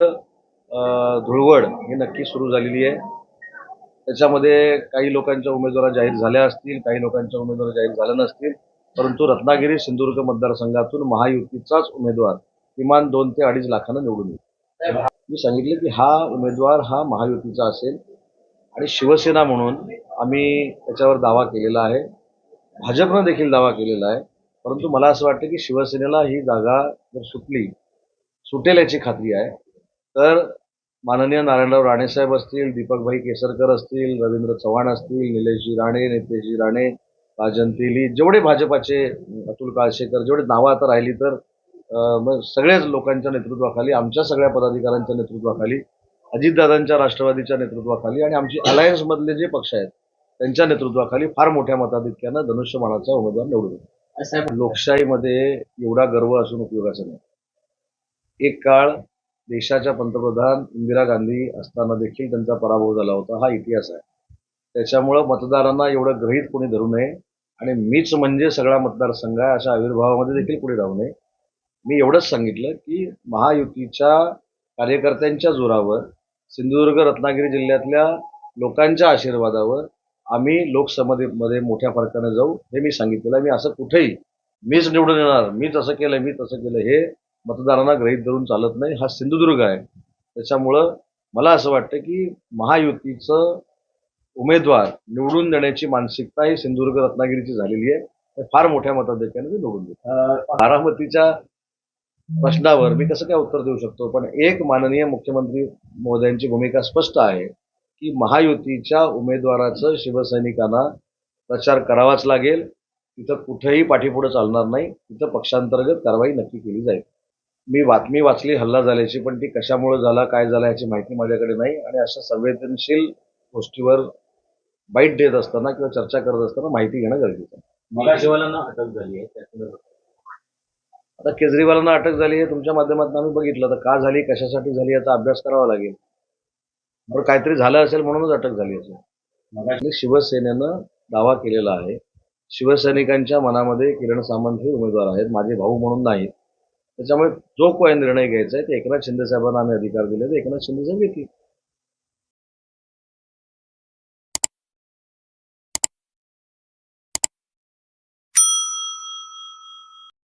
धुळवड ही नक्की सुरू झालेली आहे. त्याच्यामध्ये काही लोकांच्या उमेदवार जाहीर झाल्या असतील काही लोकांच्या उमेदवार जाहीर झाल्या नसतील परंतु रत्नागिरी सिंधुदुर्ग मतदारसंघातून महायुतीचाच उमेदवार किमान दोन ते अडीच लाखानं निवडून येईल. मी सांगितले की हा उमेदवार हा महायुतीचा असेल आणि शिवसेना म्हणून आम्ही त्याच्यावर दावा केलेला आहे. भाजपनं देखील दावा केलेला आहे. परंतु मला असं वाटतं की शिवसेनेला ही जागा जर सुटली सुटेल याची खात्री आहे. तर माननीय नारायणराव राणेसाहेब असतील दीपकभाई केसरकर असतील रवींद्र चव्हाण असतील निलेशजी राणे नितेशजी राणे राजन तेली जेवढे भाजपाचे अतुल काळशेकर जेवढे नावं आता राहिली तर मग सगळेच लोकांच्या नेतृत्वाखाली आमच्या सगळ्या पदाधिकाऱ्यांच्या नेतृत्वाखाली अजितदादांच्या राष्ट्रवादीच्या नेतृत्वाखाली आणि आमची अलायन्स मधले जे पक्ष आहेत त्यांच्या नेतृत्वाखाली फार मोठ्या मताधिक्यानं धनुष्यबाणाचा उमेदवार निवडून लोकशाहीमध्ये एवढा गर्व असून उपयोगाचा नाही. एक काळ देशाच्या पंतप्रधान इंदिरा गांधी असताना देखील त्यांचा पराभव झाला होता. हा इतिहास आहे. त्याच्यामुळं मतदारांना एवढं गृहीत कोणी धरू नये आणि मीच म्हणजे सगळा मतदारसंघ आहे अशा आविर्भावामध्ये देखील पुढे राहू नये. मी एवढंच सांगितलं की महायुतीच्या कार्यकर्त्यांच्या जोरावर सिंधुदुर्ग रत्नागिरी जिल्ह्यातल्या लोकांच्या आशीर्वादावर आम्ही लोकसभेमध्ये मोठ्या फरकाने जाऊ हे मी सांगितलेलं मी असं कुठेही मीच निवडून येणार मीच असं केलं मी तसं केलं हे मतदारांना गृहीत धरून चालत नाही. हा सिंधुदुर्ग आहे. त्याच्यामुळं मला असं वाटतं की महायुतीचं उमेदवार निवडून देण्याची मानसिकता ही सिंधुदुर्ग रत्नागिरीची झालेली आहे. फार मोठ्या मताधिक्याने ते निवडून देतात. बारामतीच्या प्रश्नावर मी कसं काय उत्तर देऊ शकतो? पण एक माननीय मुख्यमंत्री महोदयांची भूमिका स्पष्ट आहे की महायुतीच्या उमेदवाराचं शिवसैनिकांना प्रचार करावाच लागेल. तिथं कुठेही पाठीपुढे चालणार नाही. तिथं पक्षांतर्गत कारवाई नक्की केली जाईल. मी बातमी वाचली हल्ला झाल्याची पण ती कशामुळे झाला काय झाला याची माहिती माझ्याकडे नाही. आणि अशा संवेदनशील गोष्टीवर बाईट देत असताना किंवा चर्चा करत असताना माहिती घेणं गरजेचं आहे. अटक झाली आता केजरीवालांना अटक झाली आहे तुमच्या माध्यमातून आम्ही बघितलं. तर का झाली कशासाठी झाली याचा अभ्यास करावा लागेल. बरं काहीतरी झालं असेल म्हणूनच अटक झाली असेल. शिवसेनेनं दावा केलेला आहे. शिवसैनिकांच्या मनामध्ये किरण सामंत हे उमेदवार आहेत. माझे भाऊ म्हणून नाहीत त्याच्यामुळे जो काही निर्णय घ्यायचा आहे ते एकनाथ शिंदे साहेबांना आम्ही अधिकार दिले ते एकनाथ शिंदे साहेब घेतील